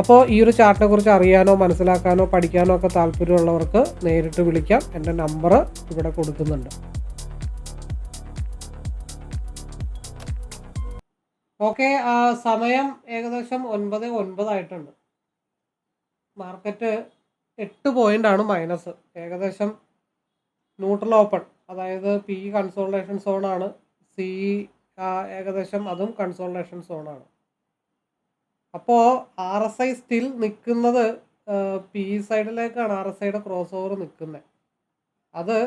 അപ്പോൾ ഈ ഒരു ചാർട്ടിനെ കുറിച്ച് അറിയാനോ മനസ്സിലാക്കാനോ പഠിക്കാനോ ഒക്കെ താല്പര്യമുള്ളവർക്ക് നേരിട്ട് വിളിക്കാം. എന്റെ നമ്പർ ഇവിടെ കൊടുക്കുന്നുണ്ട്. ഓക്കെ സമയം ഏകദേശം ഒൻപത് ഒൻപതായിട്ടുണ്ട് മാർക്കറ്റ് എട്ട് പോയിന്റ് ആണ് മൈനസ് ഏകദേശം ന്യൂട്രൽ ഓപ്പൺ അതായത് പി കൺസോൾട്ടേഷൻ സോണാണ് സി ഏകദേശം അതും കൺസോൾട്ടേഷൻ സോണാണ് അപ്പോൾ ആർ എസ് ഐ സ്റ്റിൽ നിൽക്കുന്നത് പി സൈഡിലേക്കാണ് ആർ എസ് ഐയുടെ ക്രോസ് ഓവർ നിൽക്കുന്നത് അത്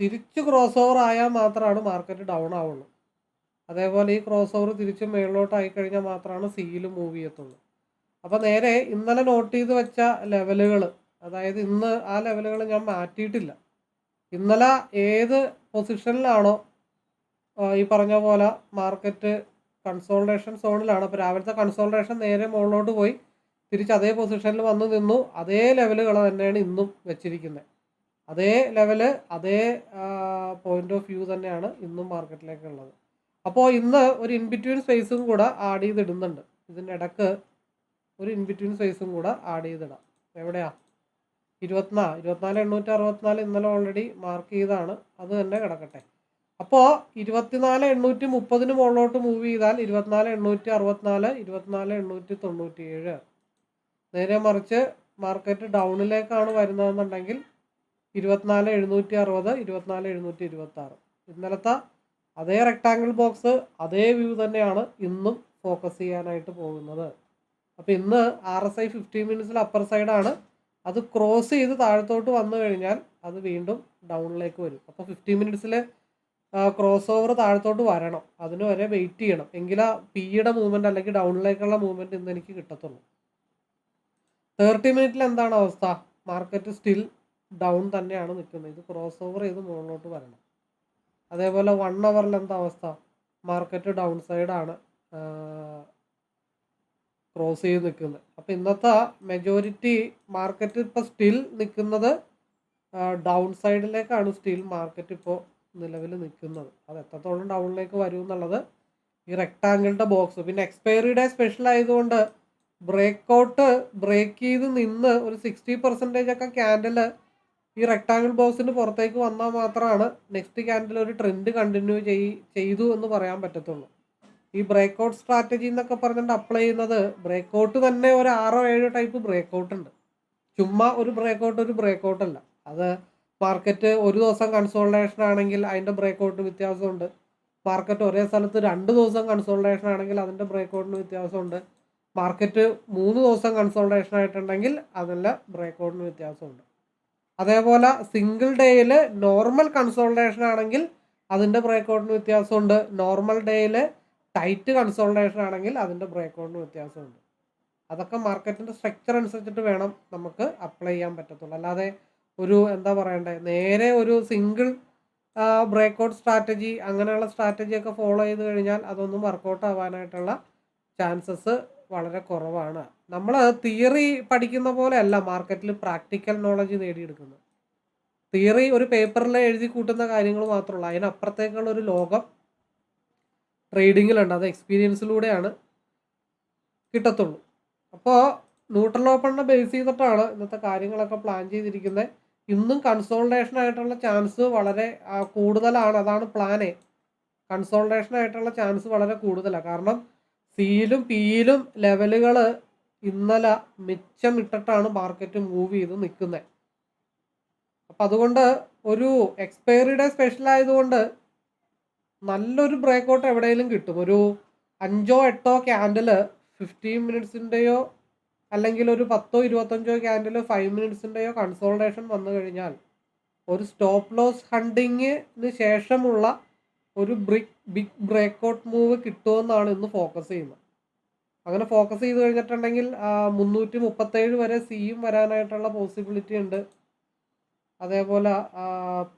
തിരിച്ച് ക്രോസ് ഓവർ ആയാൽ മാത്രമാണ് മാർക്കറ്റ് ഡൗൺ ആവുള്ളൂ. അതേപോലെ ഈ ക്രോസ് ഓവർ തിരിച്ച് മേളിലോട്ടായി കഴിഞ്ഞാൽ മാത്രമാണ് സിയിൽ മൂവ് ചെയ്യത്തുള്ളൂ. അപ്പോൾ നേരെ ഇന്നലെ നോട്ട് ചെയ്ത് വെച്ച ലെവലുകൾ അതായത് ഇന്ന് ആ ലെവലുകൾ ഞാൻ മാറ്റിയിട്ടില്ല. ഇന്നലെ ഏത് പൊസിഷനിലാണോ ഈ പറഞ്ഞ പോലെ മാർക്കറ്റ് കൺസോൾട്ടേഷൻ സോണിലാണ് അപ്പോൾ രാവിലത്തെ കൺസോൾട്ടേഷൻ നേരെ മുകളിലോട്ട് പോയി. തിരിച്ച് അതേ പൊസിഷനിൽ വന്ന് നിന്നു. അതേ ലെവലുകൾ തന്നെയാണ് ഇന്നും വെച്ചിരിക്കുന്നത് അതേ ലെവൽ അതേ പോയിന്റ് ഓഫ് വ്യൂ തന്നെയാണ് ഇന്നും മാർക്കറ്റിലേക്കുള്ളത് അപ്പോൾ ഇന്ന് ഒരു ഇൻബിറ്റ്വീൻ സ്പേസും കൂടെ ആഡ് ചെയ്തിടുന്നുണ്ട്. ഇതിന്റെ ഇടയ്ക്ക് ഒരു ഇൻബിറ്റ്വീൻ സ്പേസും കൂടെ ആഡ് ചെയ്തിടാം. എവിടെയാ? ഇരുപത്തിനാല് ഇരുപത്തിനാല് എണ്ണൂറ്റി അറുപത്തിനാല് ഇന്നലെ ഓൾറെഡി മാർക്ക് ചെയ്താണ്. അത് തന്നെ കിടക്കട്ടെ. അപ്പോൾ ഇരുപത്തിനാല് എണ്ണൂറ്റി മുപ്പതിന് മുകളിലോട്ട് മൂവ് ചെയ്താൽ ഇരുപത്തിനാല് എണ്ണൂറ്റി അറുപത്തിനാല് ഇരുപത്തിനാല് എണ്ണൂറ്റി തൊണ്ണൂറ്റി ഏഴ് നേരെ മറിച്ച് മാർക്കറ്റ് ഡൗണിലേക്കാണ് വരുന്നതെന്നുണ്ടെങ്കിൽ ഇരുപത്തിനാല് എഴുന്നൂറ്റി അറുപത് ഇരുപത്തിനാല് എഴുന്നൂറ്റി ഇരുപത്തി ആറ് ഇന്നലത്തെ അതേ റെക്റ്റാങ്കിൾ ബോക്സ് അതേ വ്യൂ തന്നെയാണ് ഇന്നും ഫോക്കസ് ചെയ്യാനായിട്ട് പോകുന്നത്. അപ്പോൾ ഇന്ന് ആർ എസ് ഐ ഫിഫ്റ്റീൻ മിനിറ്റ്സിൽ അപ്പർ സൈഡാണ് അത് ക്രോസ് ചെയ്ത് താഴത്തോട്ട് വന്നു കഴിഞ്ഞാൽ അത് വീണ്ടും ഡൗണിലേക്ക് വരും. അപ്പോൾ ഫിഫ്റ്റീൻ മിനിറ്റ്സിൽ ക്രോസ് ഓവർ താഴത്തോട്ട് വരണം. അതിന് വരെ വെയിറ്റ് ചെയ്യണം. എങ്കിലാ പിയുടെ മൂവ്മെന്റ് അല്ലെങ്കിൽ ഡൗണിലേക്കുള്ള മൂവ്മെന്റ് ഇന്ന് എനിക്ക് കിട്ടത്തുള്ളൂ. തേർട്ടി മിനിറ്റിൽ എന്താണ് അവസ്ഥ? മാർക്കറ്റ് സ്റ്റിൽ ഡൗൺ തന്നെയാണ് നിൽക്കുന്നത്. ഇത് ക്രോസ് ഓവർ ചെയ്ത് മുകളിലോട്ട് വരണം. അതേപോലെ വൺ അവറിൽ എന്താ അവസ്ഥ? മാർക്കറ്റ് ഡൗൺ സൈഡാണ് ക്രോസ് ചെയ്ത് നിൽക്കുന്നത്. അപ്പോൾ ഇന്നത്തെ മെജോറിറ്റി മാർക്കറ്റ് ഇപ്പോൾ സ്റ്റിൽ നിൽക്കുന്നത് ഡൗൺ സൈഡിലേക്കാണ് സ്റ്റിൽ മാർക്കറ്റ് ഇപ്പോൾ നിലവിൽ നിൽക്കുന്നത്. അത് എത്രത്തോളം ഡൗണിലേക്ക് വരും എന്നുള്ളത് ഈ റെക്ടാങ്കിളിന്റെ ബോക്സ് പിന്നെ എക്സ്പയറി ഡേ സ്പെഷ്യൽ ആയതുകൊണ്ട് ബ്രേക്ക് ഔട്ട് ബ്രേക്ക് ചെയ്ത് നിന്ന് ഒരു സിക്സ്റ്റി പെർസെന്റേജ് ഒക്കെ ക്യാൻഡിൽ ഈ റെക്ടാങ്കിൾ ബോക്സിന് പുറത്തേക്ക് വന്നാൽ മാത്രമാണ് നെക്സ്റ്റ് ക്യാൻഡിൽ ഒരു ട്രെൻഡ് കണ്ടിന്യൂ ചെയ് ചെയ്തു എന്ന് പറയാൻ പറ്റത്തുള്ളൂ. ഈ ബ്രേക്ക് ഔട്ട് സ്ട്രാറ്റജി എന്നൊക്കെ പറഞ്ഞിട്ട് അപ്ലൈ ചെയ്യുന്നത് ബ്രേക്ക് ഔട്ട് തന്നെ ഒരു ആറോ ഏഴോ ടൈപ്പ് ബ്രേക്ക് ഔട്ട് ഉണ്ട്. ചുമ്മാ ഒരു ബ്രേക്ക് ഔട്ട് ഒരു ബ്രേക്ക് ഔട്ട് അല്ല. അത് മാർക്കറ്റ് ഒരു ദിവസം കൺസോൾട്ടേഷൻ ആണെങ്കിൽ അതിന്റെ ബ്രേക്ക് ഔട്ട് വ്യത്യാസമുണ്ട്. മാർക്കറ്റ് ഒരേ സ്ഥലത്ത് രണ്ട് ദിവസം കൺസോൾട്ടേഷൻ ആണെങ്കിൽ അതിന്റെ ബ്രേക്കൗട്ടിന് വ്യത്യാസമുണ്ട്. മാർക്കറ്റ് മൂന്ന് ദിവസം കൺസോൾട്ടേഷൻ ആയിട്ടുണ്ടെങ്കിൽ അതിന്റെ ബ്രേക്കൗട്ടിന് വ്യത്യാസമുണ്ട്. അതേപോലെ സിംഗിൾ ഡേയിൽ നോർമൽ കൺസോൾട്ടേഷൻ ആണെങ്കിൽ അതിന്റെ ബ്രേക്കൗട്ടിന് വ്യത്യാസമുണ്ട്. നോർമൽ ഡേയിൽ ടൈറ്റ് കൺസോൾട്ടേഷൻ ആണെങ്കിൽ അതിന്റെ ബ്രേക്കൗട്ടിന് വ്യത്യാസമുണ്ട്. അതൊക്കെ മാർക്കറ്റിന്റെ സ്ട്രക്ചർ അനുസരിച്ചിട്ട് വേണം നമുക്ക് അപ്ലൈ ചെയ്യാൻ പറ്റത്തുള്ളൂ. അല്ലാതെ ഒരു എന്താ പറയണ്ടേ നേരെ ഒരു സിംഗിൾ ബ്രേക്ക് ഔട്ട് സ്ട്രാറ്റജി അങ്ങനെയുള്ള സ്ട്രാറ്റജി ഒക്കെ ഫോളോ ചെയ്ത് കഴിഞ്ഞാൽ അതൊന്നും വർക്കൗട്ട് ആവാനായിട്ടുള്ള ചാൻസസ് വളരെ കുറവാണ്. നമ്മൾ തിയറി പഠിക്കുന്ന പോലെ അല്ല മാർക്കറ്റിൽ പ്രാക്ടിക്കൽ നോളജ് നേടിയെടുക്കുന്നത്. തിയറി ഒരു പേപ്പറിൽ എഴുതി കൂട്ടുന്ന കാര്യങ്ങൾ മാത്രമല്ല അതിനപ്പുറത്തേക്കുള്ള ഒരു ലോകം ട്രേഡിങ്ങിലുണ്ട് അത് എക്സ്പീരിയൻസിലൂടെയാണ് കിട്ടത്തുള്ളൂ. അപ്പോൾ ന്യൂട്രൽ ഓപ്പണിനെ ബേസ് ചെയ്തിട്ടാണ് ഇന്നത്തെ കാര്യങ്ങളൊക്കെ പ്ലാൻ ചെയ്തിരിക്കുന്നത് ഇന്നും കൺസോൾട്ടേഷൻ ആയിട്ടുള്ള ചാൻസ് വളരെ കൂടുതലാണ്. അതാണ് പ്ലാന് കൺസോൾട്ടേഷൻ ആയിട്ടുള്ള ചാൻസ് വളരെ കൂടുതലാണ് കാരണം സിയിലും പിയിലും ലെവലുകൾ ഇന്നലെ മിച്ചം ഇട്ടിട്ടാണ് മാർക്കറ്റ് മൂവ് ചെയ്ത് നിൽക്കുന്നത് അപ്പം അതുകൊണ്ട് ഒരു എക്സ്പയറി ഡേ സ്പെഷ്യൽ ആയതുകൊണ്ട് നല്ലൊരു ബ്രേക്ക് ഔട്ട് എവിടെയെങ്കിലും കിട്ടും. ഒരു അഞ്ചോ എട്ടോ ക്യാൻഡിൽ ഫിഫ്റ്റീൻ മിനിറ്റ്സിന്റെയോ അല്ലെങ്കിൽ ഒരു പത്തോ ഇരുപത്തഞ്ചോ ക്യാൻഡിൽ ഫൈവ് മിനിറ്റ്സിന്റെയോ കൺസോൾട്ടേഷൻ വന്നു കഴിഞ്ഞാൽ ഒരു സ്റ്റോപ്പ് ലോസ് ഹണ്ടിങ്ങിന് ശേഷമുള്ള ഒരു ബ്രിക് ബിഗ് ബ്രേക്കൗട്ട് മൂവ് കിട്ടുമെന്നാണ് ഇന്ന് ഫോക്കസ് ചെയ്യുന്നത്. അങ്ങനെ ഫോക്കസ് ചെയ്ത് കഴിഞ്ഞിട്ടുണ്ടെങ്കിൽ മുന്നൂറ്റി മുപ്പത്തേഴ് വരെ സിയും വരാനായിട്ടുള്ള പോസിബിലിറ്റി ഉണ്ട്. അതേപോലെ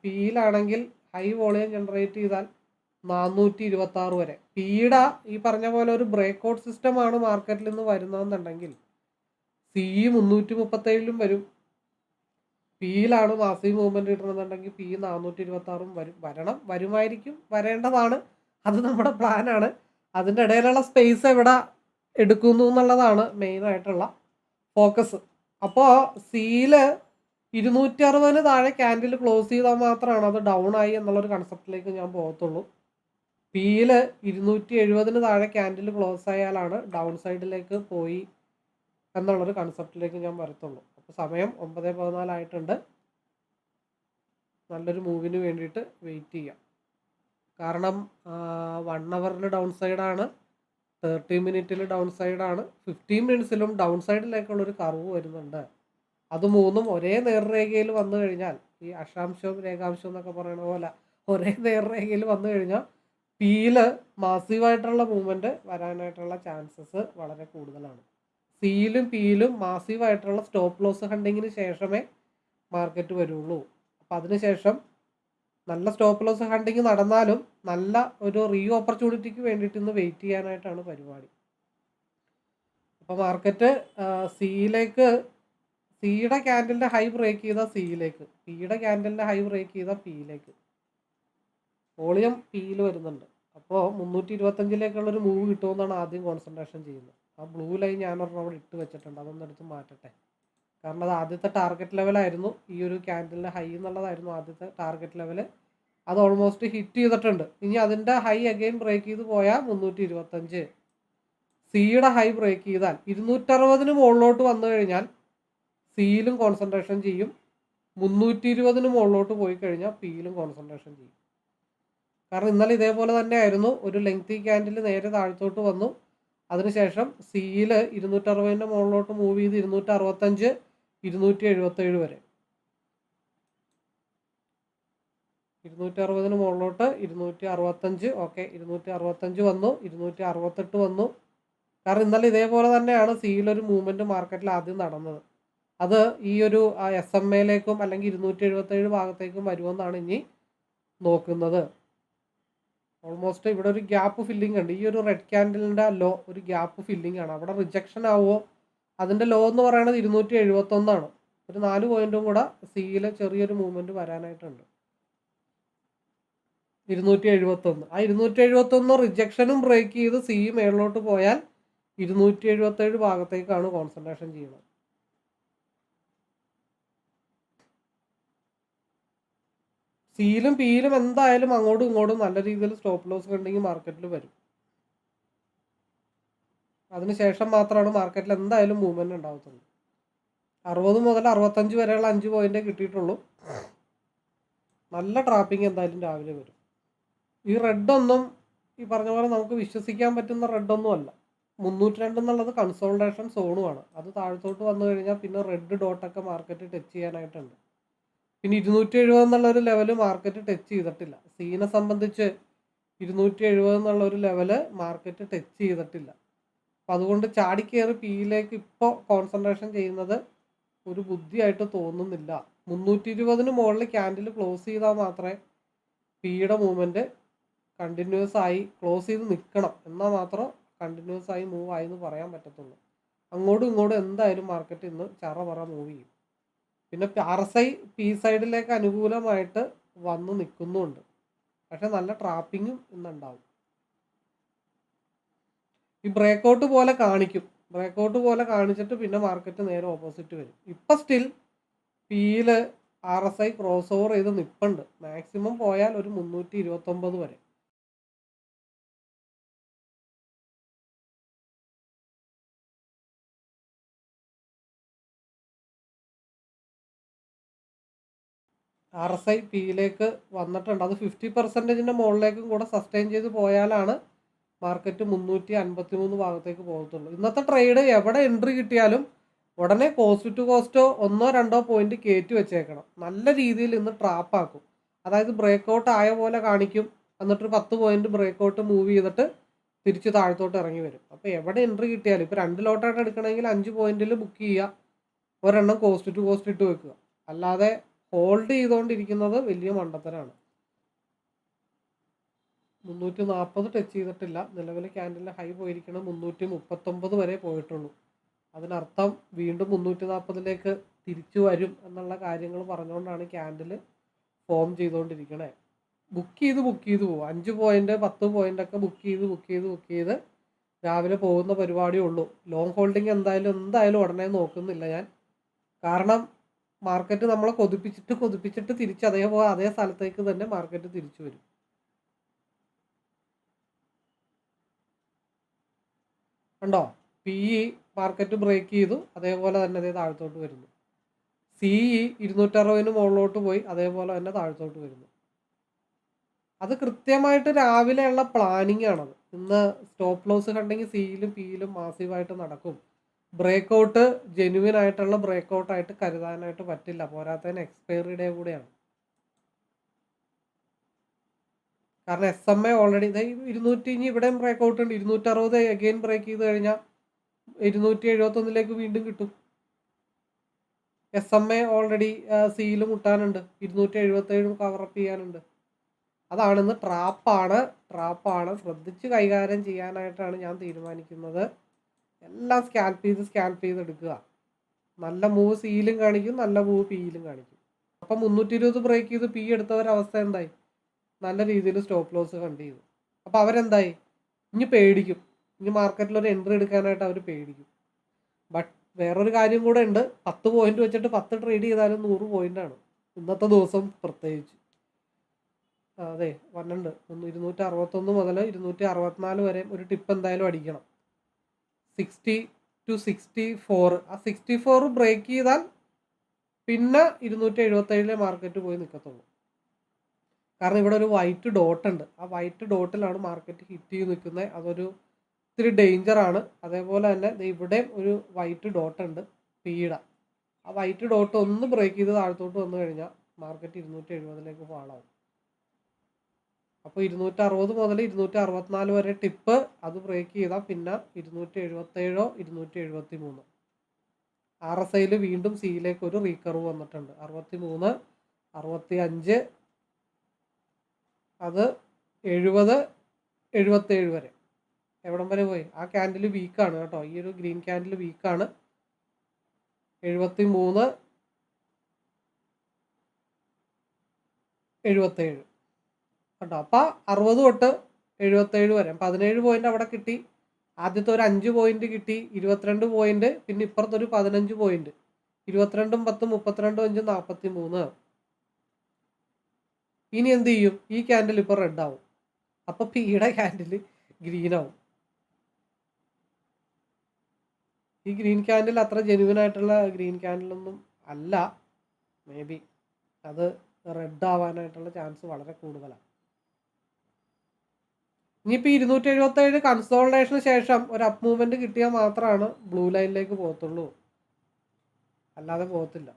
പിയിലാണെങ്കിൽ ഹൈ വോളിയം ജനറേറ്റ് ചെയ്താൽ നാനൂറ്റി ഇരുപത്തി ആറ് വരെ. പിയുടെ ഈ പറഞ്ഞ പോലെ ഒരു ബ്രേക്കൗട്ട് സിസ്റ്റമാണ് മാർക്കറ്റിൽ നിന്ന് വരുന്നതെന്നുണ്ടെങ്കിൽ സി മുന്നൂറ്റി മുപ്പത്തേഴിലും വരും പിയിലാണ് മാസി മൂവ്മെന്റ് കിട്ടണമെന്നുണ്ടെങ്കിൽ പി നാനൂറ്റി ഇരുപത്തി ആറും വരും. വരണം വരുമായിരിക്കും വരേണ്ടതാണ്. അത് നമ്മുടെ പ്ലാനാണ് അതിന്റെ ഇടയിലുള്ള സ്പേസ് എവിടെ എടുക്കുന്നു എന്നുള്ളതാണ് മെയിനായിട്ടുള്ള ഫോക്കസ് അപ്പോൾ സിയിൽ ഇരുന്നൂറ്റി അറുപതിന് താഴെ ക്യാൻഡിൽ ക്ലോസ് ചെയ്താൽ മാത്രമാണ് അത് ഡൗൺ ആയി എന്നുള്ളൊരു കൺസെപ്റ്റിലേക്ക് ഞാൻ പോകത്തുള്ളൂ. പിയിൽ ഇരുന്നൂറ്റി എഴുപതിന് താഴെ ക്യാൻഡിൽ ക്ലോസ് ആയാലാണ് ഡൗൺ സൈഡിലേക്ക് പോയി എന്നുള്ളൊരു കൺസെപ്റ്റിലേക്ക് ഞാൻ വരത്തുള്ളൂ. അപ്പോൾ സമയം ഒമ്പത് പതിനാലായിട്ടുണ്ട് നല്ലൊരു മൂവിന് വേണ്ടിയിട്ട് വെയിറ്റ് ചെയ്യാം. കാരണം വൺ അവറിൽ ഡൗൺ സൈഡാണ് തേർട്ടി മിനിറ്റിൽ ഡൗൺ സൈഡാണ് ഫിഫ്റ്റീൻ മിനിറ്റ്സിലും ഡൗൺ സൈഡിലേക്കുള്ളൊരു കർവ് വരുന്നുണ്ട്. അത് മൂന്നും ഒരേ നേർരേഖയിൽ വന്നു കഴിഞ്ഞാൽ ഈ അക്ഷാംശവും രേഖാംശവും എന്നൊക്കെ പറയുന്ന പോലെ ഒരേ നേർരേഖയിൽ വന്നു കഴിഞ്ഞാൽ പിയിൽ മാസീവായിട്ടുള്ള മൂവ്മെന്റ് വരാനായിട്ടുള്ള ചാൻസസ് വളരെ കൂടുതലാണ്. സിയിലും പിയിലും മാസീവായിട്ടുള്ള സ്റ്റോപ്പ് ലോസ് ഹണ്ടിങ്ങിന് ശേഷമേ മാർക്കറ്റ് വരുള്ളൂ. അപ്പം അതിനുശേഷം നല്ല സ്റ്റോപ്പ് ലോസ് ഹണ്ടിങ് നടന്നാലും നല്ല ഒരു റീ ഓപ്പർച്യൂണിറ്റിക്ക് വേണ്ടിയിട്ട് ഇന്ന് വെയിറ്റ് ചെയ്യാനായിട്ടാണ് പരിപാടി. അപ്പോൾ മാർക്കറ്റ് സിയിലേക്ക് സിയുടെ ക്യാൻഡലിന്റെ ഹൈ ബ്രേക്ക് ചെയ്ത സിയിലേക്ക് പിയുടെ ക്യാൻഡലിന്റെ ഹൈ ബ്രേക്ക് ചെയ്ത പിയിലേക്ക് വോളിയം പിയിൽ വരുന്നുണ്ട്. അപ്പോൾ മുന്നൂറ്റി ഇരുപത്തഞ്ചിലേക്കുള്ളൊരു മൂവ് കിട്ടുമെന്നാണ് ആദ്യം കോൺസെൻട്രേഷൻ ചെയ്യുന്നത്. ആ ബ്ലൂ ലൈൻ ഞാനൊരെണ്ണം അവിടെ ഇട്ട് വെച്ചിട്ടുണ്ട്. അതൊന്നും എടുത്ത് മാറ്റട്ടെ. കാരണം അത് ആദ്യത്തെ ടാർഗറ്റ് ലെവലായിരുന്നു ഈ ഒരു ക്യാൻഡലിന്റെ ഹൈ എന്നുള്ളതായിരുന്നു ആദ്യത്തെ ടാർഗറ്റ് ലെവൽ അത് ഓൾമോസ്റ്റ് ഹിറ്റ് ചെയ്തിട്ടുണ്ട്. ഇനി അതിന്റെ ഹൈ അഗെയിൻ ബ്രേക്ക് ചെയ്ത് പോയാൽ മുന്നൂറ്റി ഇരുപത്തഞ്ച് സിയുടെ ഹൈ ബ്രേക്ക് ചെയ്താൽ ഇരുന്നൂറ്ററുപതിന് മുകളിലോട്ട് വന്നു കഴിഞ്ഞാൽ സിയിലും കോൺസെൻട്രേഷൻ ചെയ്യും. മുന്നൂറ്റി ഇരുപതിന് മുകളിലോട്ട് പോയി കഴിഞ്ഞാൽ പിയിലും കോൺസെൻട്രേഷൻ ചെയ്യും. കാരണം ഇന്നലെ ഇതേപോലെ തന്നെ ആയിരുന്നു. ഒരു ലെങ്തി ക്യാൻഡിൽ നേരെ താഴത്തോട്ട് വന്നു. അതിനുശേഷം സിയിൽ ഇരുന്നൂറ്ററുപതിന്റെ മുകളിലോട്ട് മൂവ് ചെയ്ത് ഇരുന്നൂറ്റി അറുപത്തഞ്ച് ഇരുന്നൂറ്റി എഴുപത്തേഴ് വരെ. ഇരുന്നൂറ്റി അറുപതിന് മുകളിലോട്ട് ഇരുന്നൂറ്റി അറുപത്തഞ്ച് ഓക്കെ ഇരുന്നൂറ്റി അറുപത്തഞ്ച് വന്നു ഇരുന്നൂറ്റി അറുപത്തെട്ട് വന്നു. കാരണം ഇന്നലെ ഇതേപോലെ തന്നെയാണ് സിയിലൊരു മൂവ്മെന്റ് മാർക്കറ്റിൽ ആദ്യം നടന്നത്. അത് ഈ ഒരു എസ് എം എയിലേക്കും അല്ലെങ്കിൽ ഇരുന്നൂറ്റി എഴുപത്തേഴ് ഭാഗത്തേക്കും വരുമെന്നാണ് ഇനി നോക്കുന്നത്. ഓൾമോസ്റ്റ് ഇവിടെ ഒരു ഗ്യാപ്പ് ഫില്ലിംഗ് ഉണ്ട്. ഈ ഒരു റെഡ് ക്യാൻഡലിന്റെ ലോ ഒരു ഗ്യാപ്പ് ഫില്ലിംഗ് ആണ്. അവിടെ റിജക്ഷൻ ആവുമോ അതിന്റെ ലോ എന്ന് പറയുന്നത് ഇരുന്നൂറ്റി എഴുപത്തൊന്നാണ് ഒരു നാല് പോയിന്റും കൂടെ സിയിൽ ചെറിയൊരു മൂവ്മെന്റ് വരാനായിട്ടുണ്ട്. ഇരുന്നൂറ്റി എഴുപത്തൊന്ന് ആ ഇരുന്നൂറ്റി എഴുപത്തൊന്ന് റിജക്ഷനും ബ്രേക്ക് ചെയ്ത് സി മേളിലോട്ട് പോയാൽ ഇരുന്നൂറ്റി എഴുപത്തേഴ് ഭാഗത്തേക്കാണ് കോൺസെൻട്രേഷൻ ചെയ്യുന്നത്. സിയിലും പീലും എന്തായാലും അങ്ങോട്ടും ഇങ്ങോട്ടും നല്ല രീതിയിൽ സ്റ്റോപ്പ് ലോസ് കണ്ടെങ്കിൽ മാർക്കറ്റിൽ വരും. അതിനുശേഷം മാത്രമാണ് മാർക്കറ്റിൽ എന്തായാലും മൂവ്മെന്റ് ഉണ്ടാകത്തുള്ളൂ അറുപത് മുതൽ അറുപത്തഞ്ച് വരെയുള്ള അഞ്ച് പോയിന്റേ കിട്ടിയിട്ടുള്ളൂ. നല്ല ട്രാപ്പിംഗ് എന്തായാലും രാവിലെ വരും. ഈ റെഡ് ഒന്നും ഈ പറഞ്ഞ പോലെ നമുക്ക് വിശ്വസിക്കാൻ പറ്റുന്ന റെഡ് ഒന്നും അല്ല. മുന്നൂറ്റി രണ്ട് എന്നുള്ളത് കൺസോൾട്ടേഷൻ സോണുമാണ് അത് താഴത്തോട്ട് വന്നു കഴിഞ്ഞാൽ പിന്നെ റെഡ് ഡോട്ടൊക്കെ മാർക്കറ്റ് ടച്ച് ചെയ്യാനായിട്ടുണ്ട്. പിന്നെ ഇരുന്നൂറ്റി എഴുപത് എന്നുള്ള ഒരു ലെവൽ മാർക്കറ്റ് ടച്ച് ചെയ്തിട്ടില്ല സീനെ സംബന്ധിച്ച് ഇരുന്നൂറ്റി എഴുപത് എന്നുള്ള ഒരു ലെവൽ മാർക്കറ്റ് ടച്ച് ചെയ്തിട്ടില്ല. അപ്പം അതുകൊണ്ട് ചാടിക്കയറി പിയിലേക്ക് ഇപ്പോൾ കോൺസെൻട്രേഷൻ ചെയ്യുന്നത് ഒരു ബുദ്ധിയായിട്ട് തോന്നുന്നില്ല. മുന്നൂറ്റി ഇരുപതിന് മുകളിൽ ക്യാൻഡിൽ ക്ലോസ് ചെയ്താൽ മാത്രമേ പിയുടെ മൂവ്മെന്റ് കണ്ടിന്യൂസ് ആയി ക്ലോസ് ചെയ്ത് നിൽക്കണം. എന്നാൽ മാത്രം കണ്ടിന്യൂസ് ആയി മൂവ് ആയി എന്ന് പറയാൻ പറ്റത്തുള്ളൂ. അങ്ങോട്ടും ഇങ്ങോട്ടും എന്തായാലും മാർക്കറ്റ് ഇന്ന് ചറ പറ മൂവ് ചെയ്യും. പിന്നെ ആർ എസ് ഐ പി സൈഡിലേക്ക് അനുകൂലമായിട്ട് വന്ന് നിൽക്കുന്നുണ്ട് പക്ഷെ നല്ല ട്രാപ്പിങ്ങും ഇന്നുണ്ടാവും. ഈ ബ്രേക്കൗട്ട് പോലെ കാണിക്കും. ബ്രേക്കൗട്ട് പോലെ കാണിച്ചിട്ട് പിന്നെ മാർക്കറ്റ് നേരെ ഓപ്പോസിറ്റ് വരും. ഇപ്പം സ്റ്റിൽ പിയിൽ R S I cross over ചെയ്ത് നിൽപ്പുണ്ട് മാക്സിമം പോയാൽ ഒരു മുന്നൂറ്റി ഇരുപത്തൊമ്പത് വരെ. ആർ എസ് ഐ പിയിലേക്ക് വന്നിട്ടുണ്ട്. അത് ഫിഫ്റ്റി പെർസെന്റേജിന്റെ മുകളിലേക്കും കൂടെ സസ്റ്റെയിൻ ചെയ്ത് പോയാലാണ് മാർക്കറ്റ് മുന്നൂറ്റി അൻപത്തി മൂന്ന് ഭാഗത്തേക്ക് പോകത്തുള്ളൂ. ഇന്നത്തെ ട്രേഡ് എവിടെ എൻട്രി കിട്ടിയാലും ഉടനെ കോസ്റ്റ് ടു കോസ്റ്റോ ഒന്നോ രണ്ടോ പോയിന്റ് കയറ്റി വെച്ചേക്കണം. നല്ല രീതിയിൽ ഇന്ന് ട്രാപ്പാക്കും അതായത് ബ്രേക്ക് ഔട്ട് ആയ പോലെ കാണിക്കും. എന്നിട്ട് പത്ത് പോയിന്റ് ബ്രേക്ക് ഔട്ട് മൂവ് ചെയ്തിട്ട് തിരിച്ച് താഴത്തോട്ട് ഇറങ്ങി വരും. അപ്പോൾ എവിടെ എൻട്രി കിട്ടിയാലും ഇപ്പോൾ രണ്ട് ലോട്ടായിട്ട് എടുക്കണമെങ്കിൽ അഞ്ച് പോയിന്റിൽ ബുക്ക് ചെയ്യുക. ഒരെണ്ണം കോസ്റ്റ് ടു കോസ്റ്റ് ഇട്ട് വെക്കുക. അല്ലാതെ ഹോൾഡ് ചെയ്തുകൊണ്ടിരിക്കുന്നത് വലിയ മണ്ടത്തരാണ്. മുന്നൂറ്റി നാൽപ്പത് ടച്ച് ചെയ്തിട്ടില്ല. നിലവിലെ ക്യാൻഡലിന്റെ ഹൈ പോയിരിക്കണം മുന്നൂറ്റി മുപ്പത്തൊമ്പത് വരെ പോയിട്ടുള്ളൂ. അതിനർത്ഥം വീണ്ടും മുന്നൂറ്റി നാൽപ്പതിലേക്ക് തിരിച്ചു വരും എന്നുള്ള കാര്യങ്ങൾ പറഞ്ഞുകൊണ്ടാണ് ക്യാൻഡിൽ ഫോം ചെയ്തുകൊണ്ടിരിക്കണേ ബുക്ക് ചെയ്ത് ബുക്ക് ചെയ്ത് പോകും അഞ്ച് പോയിന്റ് പത്ത് പോയിന്റ് ഒക്കെ ബുക്ക് ചെയ്ത് ബുക്ക് ചെയ്ത് ബുക്ക് ചെയ്ത് രാവിലെ പോകുന്ന പരിപാടിയേ ഉള്ളൂ. ലോങ് ഹോൾഡിംഗ് എന്തായാലും എന്തായാലും ഉടനെ നോക്കുന്നില്ല ഞാൻ. കാരണം മാർക്കറ്റ് നമ്മളെ കൊതിപ്പിച്ചിട്ട് കൊതിപ്പിച്ചിട്ട് തിരിച്ച് അതേപോലെ അതേ സ്ഥലത്തേക്ക് തന്നെ മാർക്കറ്റ് തിരിച്ചു വരും. കണ്ടോ? പി മാർക്കറ്റ് ബ്രേക്ക് ചെയ്തു അതേപോലെ തന്നെ അതേ താഴത്തോട്ട് വരുന്നു. സി ഇ ഇരുന്നൂറ്ററുപതിന് മുകളിലോട്ട് പോയി അതേപോലെ തന്നെ താഴത്തോട്ട് വരുന്നു. അത് കൃത്യമായിട്ട് രാവിലെയുള്ള പ്ലാനിങ് ആണത്. ഇന്ന് സ്റ്റോപ്പ് ലോസ് കണ്ടെങ്കിൽ സിയിലും പിയിലും മാസീവായിട്ട് നടക്കും. ബ്രേക്ക് ഔട്ട് ജെനുവിൻ ആയിട്ടുള്ള ബ്രേക്ക് ഔട്ട് ആയിട്ട് കരുതാനായിട്ട് പറ്റില്ല. പോരാത്തതിന് എക്സ്പയറി ഡേ കൂടെയാണ്. കാരണം എസ് എം എ ഓൾറെഡി ഇരുന്നൂറ്റി ഇനി ഇവിടെയും ബ്രേക്ക് ഔട്ട് ഉണ്ട്. ഇരുന്നൂറ്റി അറുപത് അഗെയിൻ ബ്രേക്ക് ചെയ്ത് കഴിഞ്ഞാൽ ഇരുന്നൂറ്റി എഴുപത്തൊന്നിലേക്ക് വീണ്ടും കിട്ടും. എസ് എം എ ഓൾറെഡി സിയിൽ മുട്ടാനുണ്ട്. ഇരുന്നൂറ്റി എഴുപത്തേഴും കവറപ്പ് ചെയ്യാനുണ്ട്. അതാണെന്ന് ട്രാപ്പാണ് ട്രാപ്പാണ് ശ്രദ്ധിച്ച് കൈകാര്യം ചെയ്യാനായിട്ടാണ് ഞാൻ തീരുമാനിക്കുന്നത്. എല്ലാം സ്കാൽപ്പ് ചെയ്ത് സ്കാൽപ്പ് ചെയ്ത് എടുക്കുക നല്ല മൂവ് സിയിലും കാണിക്കും നല്ല മൂവ് പിയിലും കാണിക്കും. അപ്പം മുന്നൂറ്റി ഇരുപത് ബ്രേക്ക് ചെയ്ത് പി എടുത്തവരവസ്ഥ എന്തായി? നല്ല രീതിയിൽ സ്റ്റോപ്പ് ലോസ് കണ്ട് ചെയ്തു. അപ്പോൾ അവരെന്തായി? ഇനി പേടിക്കും. ഇനി മാർക്കറ്റിൽ ഒരു എൻട്രി എടുക്കാനായിട്ട് അവർ പേടിക്കും. ബട്ട് വേറൊരു കാര്യം കൂടെ ഉണ്ട്. പത്ത് പോയിന്റ് വെച്ചിട്ട് പത്ത് ട്രേഡ് ചെയ്താലും നൂറ് പോയിന്റാണ് ഇന്നത്തെ ദിവസം പ്രത്യേകിച്ച്. അതെ ഒന്ന് ഇരുന്നൂറ്റി അറുപത്തൊന്ന് മുതൽ ഇരുന്നൂറ്റി അറുപത്തിനാല് വരെ ഒരു ടിപ്പ് എന്തായാലും അടിക്കണം. സിക്സ്റ്റി ടു സിക്സ്റ്റി ഫോർ ആ സിക്സ്റ്റി ഫോർ ബ്രേക്ക് ചെയ്താൽ പിന്നെ ഇരുന്നൂറ്റി എഴുപത്തേഴിലെ മാർക്കറ്റ് പോയി നിൽക്കത്തുള്ളൂ കാരണം ഇവിടെ ഒരു വൈറ്റ് ഡോട്ട് ഉണ്ട്. ആ വൈറ്റ് ഡോട്ടിലാണ് മാർക്കറ്റ് ഹിറ്റ് ചെയ്ത് നിൽക്കുന്നത് അതൊരു ഇത്തിരി ഡേഞ്ചർ ആണ്. അതേപോലെ തന്നെ ഇവിടെ ഒരു വൈറ്റ് ഡോട്ട് ഉണ്ട്. പീഡ. ആ വൈറ്റ് ഡോട്ട് ഒന്ന് ബ്രേക്ക് ചെയ്ത് താഴത്തോട്ട് വന്നു കഴിഞ്ഞാൽ മാർക്കറ്റ് ഇരുന്നൂറ്റി എഴുപതിലേക്ക് ഫാളാവും അപ്പോൾ ഇരുന്നൂറ്റി അറുപത് മുതൽ ഇരുന്നൂറ്റി അറുപത്തിനാല് വരെ ടിപ്പ് അത് ബ്രേക്ക് ചെയ്താൽ പിന്നെ ഇരുന്നൂറ്റി എഴുപത്തേഴോ ഇരുന്നൂറ്റി എഴുപത്തി മൂന്ന് ആർ എസ് ഐയിൽ വീണ്ടും സിയിലേക്ക് ഒരു റീകർവ് വന്നിട്ടുണ്ട്. അറുപത്തി മൂന്ന് അറുപത്തി അഞ്ച് അത് എഴുപത് എഴുപത്തേഴ് വരെ. എവിടം വരെ പോയി? ആ ക്യാൻഡിൽ വീക്കാണ് കേട്ടോ. ഈ ഒരു ഗ്രീൻ ക്യാൻഡിൽ വീക്കാണ് എഴുപത്തി മൂന്ന് എഴുപത്തേഴ്. കേട്ടോ അപ്പം അറുപത് തൊട്ട് എഴുപത്തേഴ് വരെ. പതിനേഴ് പോയിന്റ് അവിടെ കിട്ടി. ആദ്യത്തെ ഒരു അഞ്ച് പോയിന്റ് കിട്ടി. ഇരുപത്തിരണ്ട് പോയിന്റ് പിന്നെ ഇപ്പുറത്തൊരു പതിനഞ്ച് പോയിന്റ് ഇരുപത്തിരണ്ടും പത്തും മുപ്പത്തിരണ്ടും അഞ്ചും നാൽപ്പത്തി മൂന്ന് ഇനി എന്ത് ചെയ്യും? ഈ ക്യാൻഡിൽ ഇപ്പോൾ റെഡ് ആവും. അപ്പോൾ പിയുടെ ക്യാൻഡിൽ ഗ്രീൻ ആവും. ഈ ഗ്രീൻ ക്യാൻഡിൽ അത്ര ജെനുവിൻ ആയിട്ടുള്ള ഗ്രീൻ ക്യാൻഡിലൊന്നും അല്ല. മേ ബി അത് റെഡ് ആവാനായിട്ടുള്ള ചാൻസ് വളരെ കൂടുതലാണ് ഇനിയിപ്പോൾ ഇരുന്നൂറ്റി എഴുപത്തി ഏഴ് കൺസോൾട്ടേഷന് ശേഷം ഒരു അപ്പ് മൂവ്മെന്റ് കിട്ടിയാൽ മാത്രമാണ് ബ്ലൂ ലൈനിലേക്ക് പോകത്തുള്ളൂ. അല്ലാതെ പോകത്തില്ല.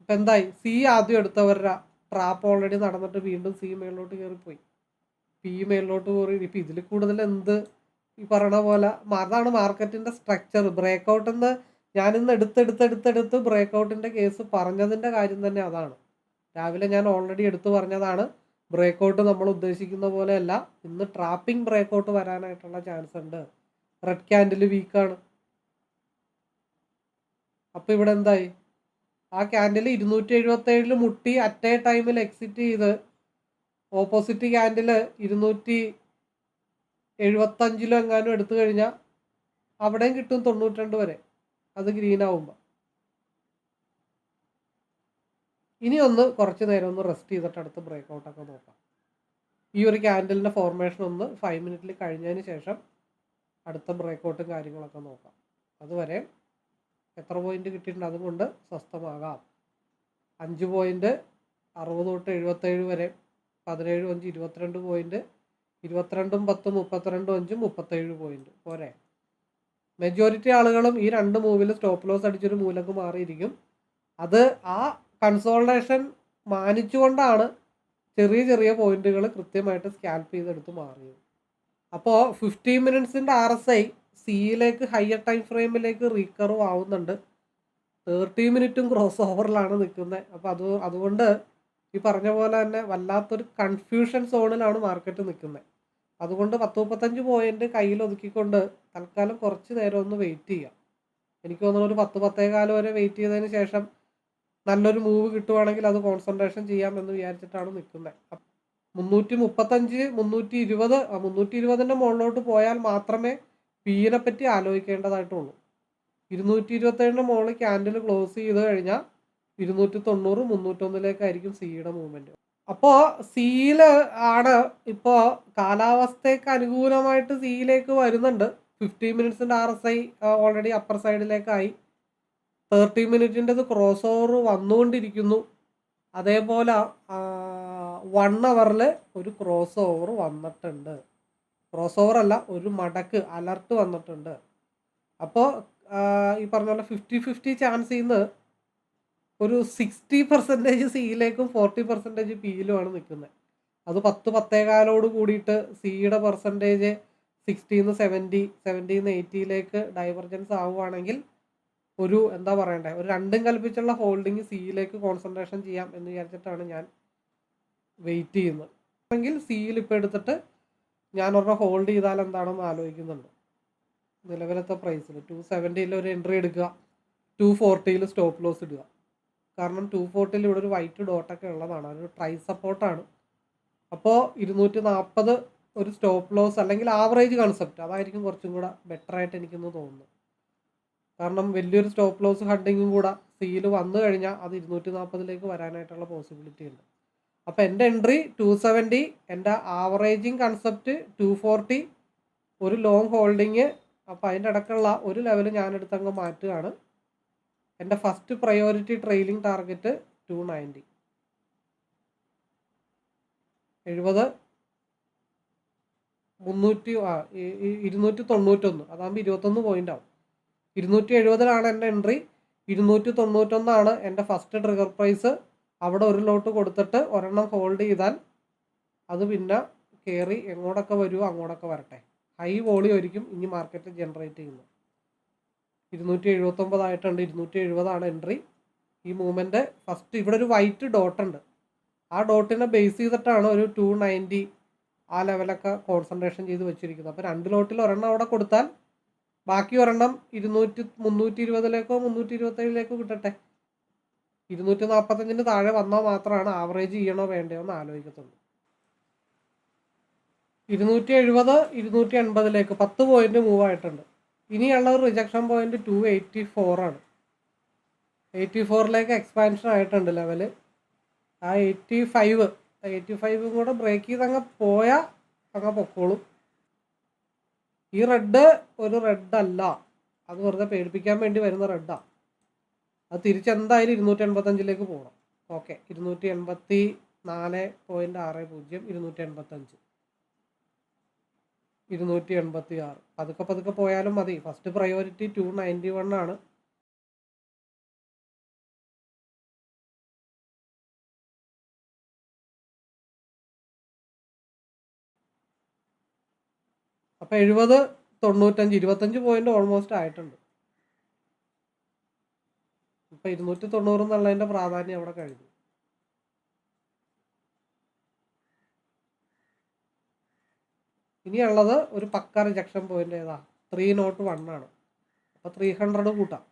ഇപ്പം എന്തായി? സി ആദ്യം എടുത്തവരുടെ ട്രാപ്പ് ഓൾറെഡി നടന്നിട്ട് വീണ്ടും സി മേളിലോട്ട് കയറിപ്പോയി. പി മേളിലോട്ട് കയറി. ഇപ്പം ഇതിൽ കൂടുതൽ എന്ത് ഈ പറയണ പോലെ അതാണ് മാർക്കറ്റിന്റെ സ്ട്രക്ചർ ബ്രേക്ക് ഔട്ട് എന്ന് ഞാനിന്ന് എടുത്തെടുത്തെടുത്തെടുത്ത് ബ്രേക്ക് ഔട്ടിന്റെ കേസ് പറഞ്ഞതിന്റെ കാര്യം തന്നെ അതാണ്. രാവിലെ ഞാൻ ഓൾറെഡി എടുത്തു പറഞ്ഞതാണ്. ബ്രേക്ക് ഔട്ട് നമ്മൾ ഉദ്ദേശിക്കുന്ന പോലെയല്ല. ഇന്ന് ട്രാപ്പിംഗ് ബ്രേക്ക് ഔട്ട് വരാനായിട്ടുള്ള ചാൻസ് ഉണ്ട്. റെഡ് ക്യാൻഡിൽ വീക്കാണ് അപ്പോൾ ഇവിടെ എന്തായി? ആ ക്യാൻഡിൽ ഇരുന്നൂറ്റി എഴുപത്തി ഏഴിൽ മുട്ടി അറ്റ് എ ടൈമിൽ എക്സിറ്റ് ചെയ്ത് ഓപ്പോസിറ്റ് ക്യാൻഡിൽ ഇരുന്നൂറ്റി എഴുപത്തഞ്ചിലോ എങ്ങാനും എടുത്തു കഴിഞ്ഞാൽ അവിടെയും കിട്ടും തൊണ്ണൂറ്റിരണ്ട് വരെ. അത് ഗ്രീൻ ആവുമ്പോൾ ഇനി ഒന്ന് കുറച്ച് നേരം ഒന്ന് റെസ്റ്റ് ചെയ്തിട്ട് അടുത്ത് ഔട്ടൊക്കെ നോക്കാം. ഈ ഒരു ക്യാൻഡലിന്റെ ഫോർമേഷൻ ഒന്ന് ഫൈവ് മിനിറ്റിൽ കഴിഞ്ഞതിന് ശേഷം അടുത്ത ബ്രേക്ക് ഔട്ടും കാര്യങ്ങളൊക്കെ നോക്കാം. അതുവരെ എത്ര പോയിന്റ് കിട്ടിയിട്ടുണ്ട് അതുകൊണ്ട് സ്വസ്ഥമാകാം. അഞ്ച് പോയിന്റ് അറുപത് തൊട്ട് എഴുപത്തേഴ് വരെ പതിനേഴ് അഞ്ച് ഇരുപത്തിരണ്ട് പോയിന്റ് ഇരുപത്തിരണ്ടും പത്ത് മുപ്പത്തിരണ്ടും അഞ്ചും മുപ്പത്തേഴ് പോയിന്റ് പോരെ. മെജോറിറ്റി ആളുകളും ഈ രണ്ട് മൂവിൽ സ്റ്റോപ്പ് ലോസ് അടിച്ചൊരു മൂലക്ക് മാറിയിരിക്കും. അത് ആ കൺസോൾട്ടേഷൻ മാനിച്ചുകൊണ്ടാണ് ചെറിയ ചെറിയ പോയിന്റുകൾ കൃത്യമായിട്ട് സ്കാൽപ്പ് ചെയ്തെടുത്ത് മാറിയത്. അപ്പോൾ ഫിഫ്റ്റീൻ മിനിറ്റ്സിന്റെ ആർ എസ് ഐ സിയിലേക്ക് ഹയർ ടൈം ഫ്രെയിമിലേക്ക് റീകർവ് ആവുന്നുണ്ട്. തേർട്ടി മിനിറ്റും ക്രോസ് ഓവറിലാണ് നിൽക്കുന്നത്. അപ്പോൾ അത് അതുകൊണ്ട് ഈ പറഞ്ഞ പോലെ തന്നെ വല്ലാത്തൊരു കൺഫ്യൂഷൻ സോണിലാണ് മാർക്കറ്റ് നിൽക്കുന്നത്. അതുകൊണ്ട് പത്ത് മുപ്പത്തഞ്ച് പോയിന്റ് കയ്യിൽ ഒതുക്കിക്കൊണ്ട് തൽക്കാലം കുറച്ച് നേരം ഒന്ന് വെയിറ്റ് ചെയ്യാം എനിക്ക് തോന്നുന്നു ഒരു പത്ത് പത്തേകാലം വരെ വെയിറ്റ് ചെയ്തതിന് ശേഷം നല്ലൊരു മൂവ് കിട്ടുവാണെങ്കിൽ അത് കോൺസെൻട്രേഷൻ ചെയ്യാം എന്ന് വിചാരിച്ചിട്ടാണ് നിൽക്കുന്നത് മുന്നൂറ്റി മുപ്പത്തഞ്ച് മുന്നൂറ്റി ഇരുപത് മുന്നൂറ്റി ഇരുപതിന്റെ മുകളിലോട്ട് പോയാൽ മാത്രമേ പീനെ പറ്റി ആലോചിക്കേണ്ടതായിട്ടുള്ളൂ. ഇരുന്നൂറ്റി ഇരുപത്തേഴിന്റെ മുകളിൽ ക്യാൻഡിൽ ക്ലോസ് ചെയ്ത് കഴിഞ്ഞാൽ ഇരുന്നൂറ്റി തൊണ്ണൂറ് മുന്നൂറ്റൊന്നിലേക്കായിരിക്കും സിയുടെ മൂവ്മെന്റ് അപ്പോൾ സിയിൽ ആണ് ഇപ്പോൾ കാലാവസ്ഥയ്ക്ക് അനുകൂലമായിട്ട് സിയിലേക്ക് വരുന്നുണ്ട്. Fifteen മിനിറ്റ്സിന്റെ R S I already upper സൈഡിലേക്കായി thirty മിനിറ്റിന്റെത് ക്രോസ് ഓവർ വന്നുകൊണ്ടിരിക്കുന്നു. അതേപോലെ വൺ അവറിൽ ഒരു ക്രോസ് ഓവർ വന്നിട്ടുണ്ട്. ക്രോസ് ഓവർ അല്ല ഒരു മടക്ക് അലർട്ട് വന്നിട്ടുണ്ട്. അപ്പോൾ ഈ പറഞ്ഞ പോലെ ഫിഫ്റ്റി ഫിഫ്റ്റി ചാൻസിൽ നിന്ന് ഒരു സിക്സ്റ്റി പെർസെന്റേജ് സിയിലേക്കും ഫോർട്ടി പെർസെന്റേജ് പിയിലുമാണ് നിൽക്കുന്നത്. അത് പത്ത് പത്തേകാലോട് കൂടിയിട്ട് സിയുടെ പെർസെന്റേജ് സിക്സ്റ്റീന്ന് സെവന്റി സെവന്റീന്ന് എയ്റ്റിയിലേക്ക് ഡൈവർജൻസ് ആവുകയാണെങ്കിൽ ഒരു എന്താ പറയണ്ടേ ഒരു രണ്ടും കൽപ്പിച്ചുള്ള ഹോൾഡിങ് സിയിലേക്ക് കോൺസെൻട്രേഷൻ ചെയ്യാം എന്ന് വിചാരിച്ചിട്ടാണ് ഞാൻ വെയിറ്റ് ചെയ്യുന്നത്. അല്ലെങ്കിൽ സിയിൽ ഇപ്പോൾ എടുത്തിട്ട് ഞാൻ ഒരെണ്ണം ഹോൾഡ് ചെയ്താൽ എന്താണെന്ന് ആലോചിക്കുന്നുണ്ട്. നിലവിലത്തെ പ്രൈസിൽ ടു സെവന്റിയിൽ ഒരു എൻട്രി എടുക്കുക ടു ഫോർട്ടിയിൽ സ്റ്റോപ്പ് ലോസ് ഇടുക. കാരണം ടു ഫോർട്ടിയിൽ ഇവിടെ ഒരു വൈറ്റ് ഡോട്ടൊക്കെ ഉള്ളതാണ് അതൊരു പ്രൈസ് സപ്പോർട്ടാണ് അപ്പോൾ ഇരുന്നൂറ്റി നാൽപ്പത് ഒരു സ്റ്റോപ്പ് ലോസ് അല്ലെങ്കിൽ ആവറേജ് കൺസെപ്റ്റ് അതായിരിക്കും കുറച്ചും കൂടെ ബെറ്റർ ആയിട്ട് എനിക്കൊന്ന് തോന്നുന്നു കാരണം വലിയൊരു സ്റ്റോപ്പ് ലോസ് ഹണ്ടിങ്ങും കൂടെ സിയിൽ വന്നു കഴിഞ്ഞാൽ അത് ഇരുന്നൂറ്റി നാൽപ്പതിലേക്ക് വരാനായിട്ടുള്ള പോസിബിലിറ്റി ഉണ്ട്. അപ്പോൾ എന്റെ എൻട്രി ടു സെവന്റി എന്റെ ആവറേജിങ് കൺസെപ്റ്റ് ടു ഫോർട്ടി ഒരു ലോങ് ഹോൾഡിങ് അപ്പോൾ അതിന്റെ ഇടയ്ക്കുള്ള ഒരു ലെവൽ ഞാൻ എടുത്തങ്ങ് മാറ്റുകയാണ്. എന്റെ first priority trailing target two ninety എഴുപത് മുന്നൂറ്റി ഇരുന്നൂറ്റി തൊണ്ണൂറ്റൊന്ന് അതാകുമ്പോൾ ഇരുപത്തൊന്ന് പോയിന്റ് ആവും. ഇരുന്നൂറ്റി എഴുപതിലാണ് എന്റെ എൻട്രി. ഇരുന്നൂറ്റി തൊണ്ണൂറ്റൊന്നാണ് എന്റെ ഫസ്റ്റ് ട്രിഗർ പ്രൈസ്. അവിടെ ഒരു ലോട്ട് കൊടുത്തിട്ട് ഒരെണ്ണം ഹോൾഡ് ചെയ്താൽ അത് പിന്നെ കയറി എങ്ങോട്ടൊക്കെ വരുമോ അങ്ങോട്ടൊക്കെ വരട്ടെ. ഹൈ വോളി ആയിരിക്കും ഇനി മാർക്കറ്റ് ജനറേറ്റ് ചെയ്യുന്നത്. ഇരുന്നൂറ്റി എഴുപത്തൊമ്പതായിട്ടുണ്ട് ഇരുന്നൂറ്റി എഴുപതാണ് എൻട്രി. ഈ മൂവ്മെന്റ് ഫസ്റ്റ് ഇവിടെ ഒരു വൈറ്റ് ഡോട്ട് ഉണ്ട്. ആ ഡോട്ടിനെ ബേസ് ചെയ്തിട്ടാണ് ഒരു ടു നയന്റി ആ ലെവലൊക്കെ കോൺസെൻട്രേഷൻ ചെയ്ത് വെച്ചിരിക്കുന്നത്. അപ്പോൾ രണ്ട് ലോട്ടിൽ ഒരെണ്ണം അവിടെ കൊടുത്താൽ ബാക്കി ഒരെണ്ണം ഇരുന്നൂറ്റി മുന്നൂറ്റി ഇരുപതിലേക്കോ മുന്നൂറ്റി ഇരുപത്തേഴിലേക്കോ കിട്ടട്ടെ ഇരുന്നൂറ്റി നാൽപ്പത്തഞ്ചിന് താഴെ വന്നാൽ മാത്രമാണ് ആവറേജ് ചെയ്യണോ വേണ്ടയോ എന്ന് ആലോചിക്കത്തുള്ളൂ. ഇരുന്നൂറ്റി എഴുപത് ഇരുന്നൂറ്റി എൺപതിലേക്ക് പത്ത് പോയിന്റ് മൂവ് ആയിട്ടുണ്ട്. ഇനിയുള്ള റിജക്ഷൻ പോയിന്റ് ടു എയ്റ്റി ഫോറാണ് എയ്റ്റി ഫോറിലേക്ക് എക്സ്പാൻഷൻ ആയിട്ടുണ്ട് ലെവൽ ആ എയ്റ്റി ഫൈവ് എയ്റ്റി ഫൈവും കൂടെ ബ്രേക്ക് ചെയ്ത് അങ്ങ് പോയാൽ അങ്ങ് പൊക്കോളും. ഈ റെഡ് ഒരു റെഡ് അല്ല. അത് വെറുതെ പേടിപ്പിക്കാൻ വേണ്ടി വരുന്ന റെഡാണ് അത് തിരിച്ചെന്തായാലും ഇരുന്നൂറ്റി എൺപത്തഞ്ചിലേക്ക് പോകണം ഓക്കെ ഇരുന്നൂറ്റി എൺപത്തി നാല് പോയിന്റ് ആറ് പൂജ്യം ഇരുന്നൂറ്റി എൺപത്തഞ്ച് ഇരുന്നൂറ്റി എൺപത്തി ആറ് പതുക്കെ പതുക്കെ പോയാലും മതി. First priority two ninety one ആണ്. അപ്പോൾ എഴുപത് തൊണ്ണൂറ്റഞ്ച് ഇരുപത്തഞ്ച് പോയിന്റ് ഓൾമോസ്റ്റ് ആയിട്ടുണ്ട്. ഇപ്പം ഇരുന്നൂറ്റി തൊണ്ണൂറ് എന്നുള്ളതിന്റെ പ്രാധാന്യം അവിടെ കഴിഞ്ഞു. ഇനിയുള്ളത് ഒരു പക്ക റിജക്ഷൻ പോയിന്റ് ഏതാ? ത്രീ നോട്ട് വൺ ആണ്. അപ്പോൾ ത്രീ ഹൺഡ്രഡ് കൂട്ടാം.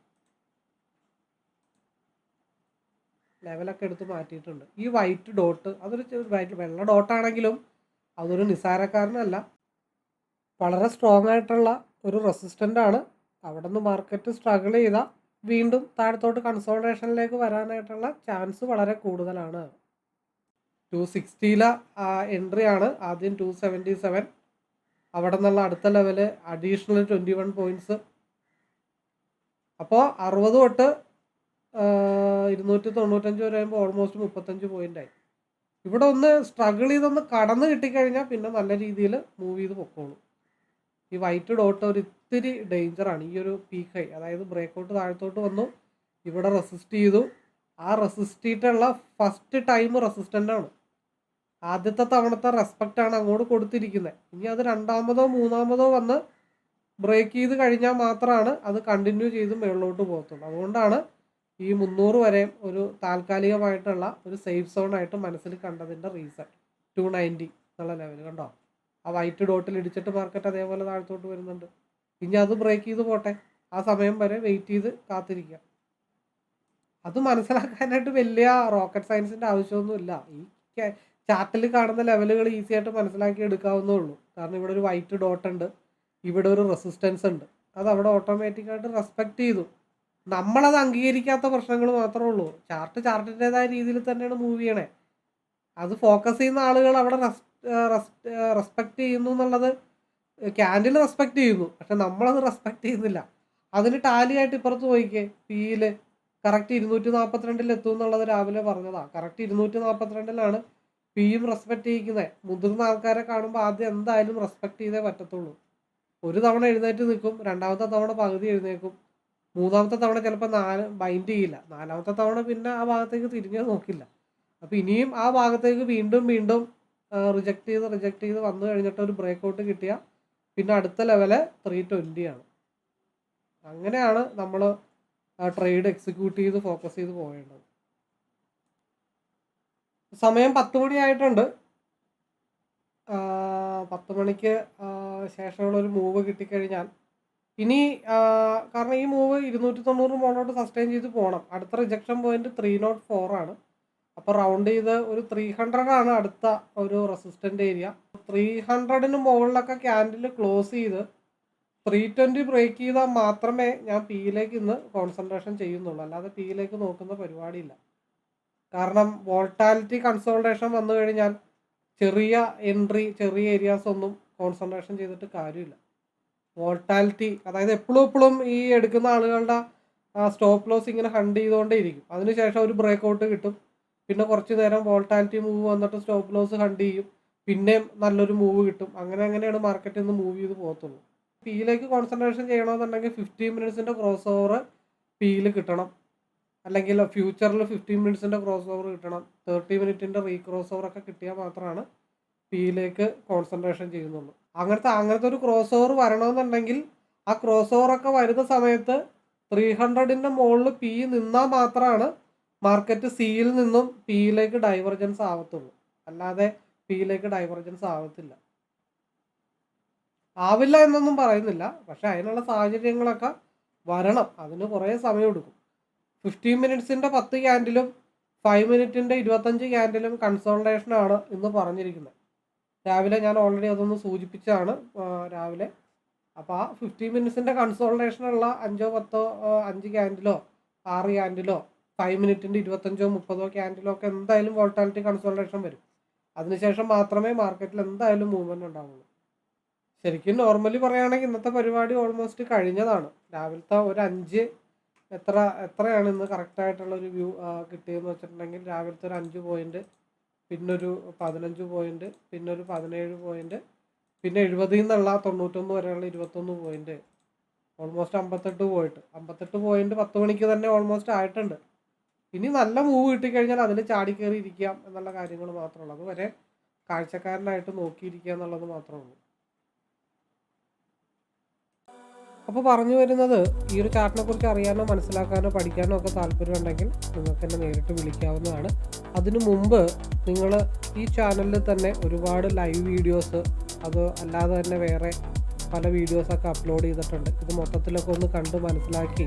ലെവലൊക്കെ എടുത്ത് മാറ്റിയിട്ടുണ്ട്. ഈ വൈറ്റ് ഡോട്ട് അതൊരു വൈറ്റ് വെള്ള ഡോട്ടാണെങ്കിലും അതൊരു നിസാരക്കാരനല്ല വളരെ സ്ട്രോങ് ആയിട്ടുള്ള ഒരു റെസിസ്റ്റന്റ് ആണ്. അവിടെ നിന്ന് മാർക്കറ്റ് സ്ട്രഗിൾ ചെയ്താൽ വീണ്ടും താഴത്തോട്ട് കൺസോൾട്ടേഷനിലേക്ക് വരാനായിട്ടുള്ള ചാൻസ് വളരെ കൂടുതലാണ്. ടു സിക്സ്റ്റിയിലെ എൻട്രി ആണ്. ആദ്യം ടു സെവന്റി സെവൻ അവിടെ നിന്നുള്ള അടുത്ത level additional twenty one points അപ്പോൾ അറുപത് തൊട്ട് ഇരുന്നൂറ്റി തൊണ്ണൂറ്റഞ്ച് വരെ ആകുമ്പോൾ ഓൾമോസ്റ്റ് മുപ്പത്തഞ്ച് പോയിന്റായി ഇവിടെ ഒന്ന് സ്ട്രഗിൾ ചെയ്തൊന്ന് കടന്ന് കിട്ടിക്കഴിഞ്ഞാൽ പിന്നെ നല്ല രീതിയിൽ മൂവ് ചെയ്ത് പൊക്കോളും. ഈ വൈറ്റ് ഡോട്ട് ഒരു ഇത്തിരി ഡേഞ്ചറാണ് ഈ ഒരു പീക്ക് ഹൈ അതായത് ബ്രേക്ക് ഔട്ട് താഴത്തോട്ട് വന്നു. ഇവിടെ റെസിസ്റ്റ് ചെയ്തു. ആ റെസിസ്റ്റ് ചെയ്തിട്ടുള്ള ഫസ്റ്റ് ടൈം റെസിസ്റ്റന്റ് ആണ്. ആദ്യത്തെ തവണത്തെ റെസ്പെക്റ്റ് ആണ് അങ്ങോട്ട് കൊടുത്തിരിക്കുന്നത് ഇനി അത് രണ്ടാമതോ മൂന്നാമതോ വന്ന് ബ്രേക്ക് ചെയ്ത് കഴിഞ്ഞാൽ മാത്രമാണ് അത് കണ്ടിന്യൂ ചെയ്ത് മുകളിലോട്ട് പോകത്തുള്ളൂ. അതുകൊണ്ടാണ് ഈ മുന്നൂറ് വരെ ഒരു താൽക്കാലികമായിട്ടുള്ള ഒരു സേഫ് സോൺ ആയിട്ട് മനസ്സിൽ കണ്ടതിന്റെ റീസൺ ടു നയന്റി എന്നുള്ള ലെവൽ കണ്ടോ? ആ വൈറ്റ് ഡോട്ടിൽ ഇടിച്ചിട്ട് മാർക്കറ്റ് അതേപോലെ താഴത്തോട്ട് വരുന്നുണ്ട്. ഇനി അത് ബ്രേക്ക് ചെയ്ത് പോട്ടെ. ആ സമയം വരെ വെയിറ്റ് ചെയ്ത് കാത്തിരിക്കുക. അത് മനസ്സിലാക്കാനായിട്ട് വലിയ റോക്കറ്റ് സയൻസിന്റെ ആവശ്യമൊന്നുമില്ല. ഈ ചാർട്ടിൽ കാണുന്ന ലെവലുകൾ ഈസി ആയിട്ട് മനസ്സിലാക്കി എടുക്കാവുന്നേ ഉള്ളൂ. കാരണം ഇവിടെ ഒരു വൈറ്റ് ഡോട്ട് ഉണ്ട്. ഇവിടെ ഒരു റെസിസ്റ്റൻസ് ഉണ്ട്. അത് അവിടെ ഓട്ടോമാറ്റിക്കായിട്ട് റെസ്പെക്റ്റ് ചെയ്തു. നമ്മളത് അംഗീകരിക്കാത്ത പ്രശ്നങ്ങൾ മാത്രമേ ഉള്ളൂ. ചാർട്ട് ചാർട്ടിന്റെതായ രീതിയിൽ തന്നെയാണ് മൂവ് ചെയ്യണേ. അത് ഫോക്കസ് ചെയ്യുന്ന ആളുകൾ അവിടെ റെസ്പെക്റ്റ് ചെയ്യുന്നു എന്നുള്ളത് ക്യാൻഡിൽ റെസ്പെക്റ്റ് ചെയ്യുന്നു. പക്ഷെ നമ്മളത് റെസ്പെക്ട് ചെയ്യുന്നില്ല. അതിന് ടാലിയായിട്ട് ഇപ്പുറത്ത് പോയിക്കേ പിയിൽ കറക്റ്റ് ഇരുന്നൂറ്റി നാൽപ്പത്തിരണ്ടിൽ എത്തും എന്നുള്ളത് രാവിലെ പറഞ്ഞതാണ് കറക്റ്റ് ഇരുന്നൂറ്റി നാൽപ്പത്തിരണ്ടിലാണ് പിയും റെസ്പെക്ട് ചെയ്യിക്കുന്നത് മുതിർന്ന ആൾക്കാരെ കാണുമ്പോൾ ആദ്യം എന്തായാലും റെസ്പെക്ട് ചെയ്തേ പറ്റത്തുള്ളൂ. ഒരു തവണ എഴുന്നേറ്റ് നിൽക്കും രണ്ടാമത്തെ തവണ പകുതി എഴുന്നേക്കും. മൂന്നാമത്തെ തവണ ചിലപ്പോൾ നാല് ബൈൻഡ് ചെയ്യില്ല. നാലാമത്തെ തവണ പിന്നെ ആ ഭാഗത്തേക്ക് തിരിഞ്ഞു നോക്കില്ല. അപ്പോൾ ഇനിയും ആ ഭാഗത്തേക്ക് വീണ്ടും വീണ്ടും റിജക്റ്റ് ചെയ്ത് റിജക്റ്റ് ചെയ്ത് വന്നു കഴിഞ്ഞിട്ട് ഒരു ബ്രേക്ക് ഔട്ട് കിട്ടിയ പിന്നെ അടുത്ത ലെവൽ ത്രീ ട്വന്റി ആണ്. അങ്ങനെയാണ് നമ്മൾ ട്രേഡ് എക്സിക്യൂട്ട് ചെയ്ത് ഫോക്കസ് ചെയ്ത് പോകേണ്ടത് സമയം പത്ത് മണിയായിട്ടുണ്ട് പത്ത് മണിക്ക് ശേഷമുള്ള ഒരു മൂവ് കിട്ടിക്കഴിഞ്ഞാൽ ഇനി കാരണം ഈ മൂവ് ഇരുന്നൂറ്റി തൊണ്ണൂറ് മോളോട്ട് സസ്റ്റെയിൻ ചെയ്ത് പോകണം അടുത്ത rejection point three nought four ആണ്. അപ്പോൾ റൗണ്ട് ചെയ്ത് ഒരു ത്രീ ഹൺഡ്രഡ് ആണ് അടുത്ത ഒരു റെസിസ്റ്റന്റ് ഏരിയ ത്രീ ഹൺഡ്രഡിന് മുകളിലൊക്കെ ക്യാൻഡിൽ ക്ലോസ് ചെയ്ത് ത്രീ ട്വന്റി ബ്രേക്ക് ചെയ്താൽ മാത്രമേ ഞാൻ പിയിലേക്ക് ഇന്ന് കോൺസെൻട്രേഷൻ ചെയ്യുന്നുള്ളൂ. അല്ലാതെ പിയിലേക്ക് നോക്കുന്ന പരിപാടിയില്ല. കാരണം വോൾട്ടാലിറ്റി കൺസോൾട്ടേഷൻ വന്നു കഴിഞ്ഞാൽ ചെറിയ എൻട്രി ചെറിയ ഏരിയാസ് ഒന്നും കോൺസെൻട്രേഷൻ ചെയ്തിട്ട് കാര്യമില്ല. വോൾട്ടാലിറ്റി അതായത് എപ്പോഴും എപ്പോഴും ഈ എടുക്കുന്ന ആളുകളുടെ സ്റ്റോപ്പ് ലോസ് ഇങ്ങനെ ഹണ്ട് ചെയ്തുകൊണ്ടേ ഇരിക്കും. അതിനുശേഷം ഒരു ബ്രേക്ക് ഔട്ട് കിട്ടും. പിന്നെ കുറച്ച് നേരം വോൾട്ടാലിറ്റി മൂവ് വന്നിട്ട് സ്റ്റോപ്പ് ലോസ് ഹണ്ട് ചെയ്യും. പിന്നെയും നല്ലൊരു മൂവ് കിട്ടും. അങ്ങനെ അങ്ങനെയാണ് മാർക്കറ്റിൽ നിന്ന് മൂവ് ചെയ്ത് പോകത്തുള്ളൂ. പിയിലേക്ക് കോൺസെൻട്രേഷൻ ചെയ്യണമെന്നുണ്ടെങ്കിൽ ഫിഫ്റ്റീൻ മിനിറ്റ്സിന്റെ ക്രോസ് ഓവർ പിയിൽ കിട്ടണം. അല്ലെങ്കിൽ ഫ്യൂച്ചറിൽ ഫിഫ്റ്റീൻ മിനിറ്റ്സിന്റെ ക്രോസ് ഓവർ കിട്ടണം. തേർട്ടി മിനിറ്റിന്റെ റീ ക്രോസ് ഓവർ ഒക്കെ കിട്ടിയാൽ മാത്രമാണ് പിയിലേക്ക് കോൺസെൻട്രേഷൻ ചെയ്യുന്നുള്ളൂ. അങ്ങനത്തെ അങ്ങനത്തെ ഒരു ക്രോസ് ഓവർ വരണമെന്നുണ്ടെങ്കിൽ ആ ക്രോസ് ഓവർ ഒക്കെ വരുന്ന സമയത്ത് ത്രീ ഹൺഡ്രഡിന്റെ മുകളിൽ പി നിന്നാൽ മാത്രമാണ് മാർക്കറ്റ് സിയിൽ നിന്നും പിയിലേക്ക് ഡൈവർജൻസ് ആവത്തുള്ളൂ. അല്ലാതെ പിയിലേക്ക് ഡൈവർജൻസ് ആവത്തില്ല. ആവില്ല എന്നൊന്നും പറയുന്നില്ല. പക്ഷെ അതിനുള്ള സാഹചര്യങ്ങളൊക്കെ വരണം. അതിന് കുറേ സമയമെടുക്കും. ഫിഫ്റ്റീൻ മിനിറ്റ്സിന്റെ പത്ത് ക്യാൻഡിലും ഫൈവ് മിനിറ്റിന്റെ ഇരുപത്തഞ്ച് ക്യാൻഡിലും കൺസോൾട്ടേഷനാണ് ഇന്ന് പറഞ്ഞിരിക്കുന്നത്. രാവിലെ ഞാൻ ഓൾറെഡി അതൊന്ന് സൂചിപ്പിച്ചാണ് രാവിലെ. അപ്പോൾ ആ ഫിഫ്റ്റീൻ മിനിറ്റ്സിന്റെ കൺസോൾട്ടേഷനുള്ള അഞ്ചോ പത്തോ അഞ്ച് ക്യാൻഡിലോ ആറ് ക്യാൻഡിലോ ഫൈവ് മിനിറ്റിന്റെ ഇരുപത്തഞ്ചോ മുപ്പതോ ക്യാൻഡിലോ ഒക്കെ എന്തായാലും വോൾട്ടാലിറ്റി കൺസോൾട്ടേഷൻ വരും. അതിനുശേഷം മാത്രമേ മാർക്കറ്റിൽ എന്തായാലും മൂവ്മെന്റ് ഉണ്ടാവുള്ളൂ. ശരിക്കും നോർമലി പറയുകയാണെങ്കിൽ ഇന്നത്തെ പരിപാടി ഓൾമോസ്റ്റ് കഴിഞ്ഞതാണ്. രാവിലത്തെ ഒരു അഞ്ച് എത്ര എത്രയാണ് ഇന്ന് കറക്റ്റായിട്ടുള്ള ഒരു വ്യൂ കിട്ടിയെന്ന് വെച്ചിട്ടുണ്ടെങ്കിൽ രാവിലത്തെ ഒരു അഞ്ച് പോയിന്റ് പിന്നൊരു പതിനഞ്ച് പോയിന്റ് പിന്നൊരു പതിനേഴ് പോയിന്റ് പിന്നെ എഴുപതിൽ നിന്നുള്ള തൊണ്ണൂറ്റൊന്ന് വരെയുള്ള ഇരുപത്തൊന്ന് പോയിന്റ് ഓൾമോസ്റ്റ് അമ്പത്തെട്ട് പോയിട്ട് അമ്പത്തെട്ട് പോയിന്റ് പത്ത് മണിക്ക് തന്നെ ഓൾമോസ്റ്റ് ആയിട്ടുണ്ട്. ഇനി നല്ല മൂവ് കിട്ടിക്കഴിഞ്ഞാൽ അതിൽ ചാടിക്കയറി ഇരിക്കാം എന്നുള്ള കാര്യങ്ങൾ മാത്രമേ ഉള്ളൂ. അതുവരെ കാഴ്ചക്കാരനായിട്ട് നോക്കിയിരിക്കുക എന്നുള്ളത് മാത്രമേ ഉള്ളൂ. അപ്പോൾ പറഞ്ഞു വരുന്നത് ഈ ഒരു ചാർട്ടിനെ കുറിച്ച് അറിയാനോ മനസ്സിലാക്കാനോ പഠിക്കാനോ ഒക്കെ താല്പര്യമുണ്ടെങ്കിൽ നിങ്ങൾക്ക് എന്നെ നേരിട്ട് വിളിക്കാവുന്നതാണ്. അതിനു മുമ്പ് നിങ്ങൾ ഈ ചാനലിൽ തന്നെ ഒരുപാട് ലൈവ് വീഡിയോസ് അത് അല്ലാതെ തന്നെ വേറെ പല വീഡിയോസൊക്കെ അപ്ലോഡ് ചെയ്തിട്ടുണ്ട്. ഇത് മൊത്തത്തിലൊക്കെ ഒന്ന് കണ്ട് മനസ്സിലാക്കി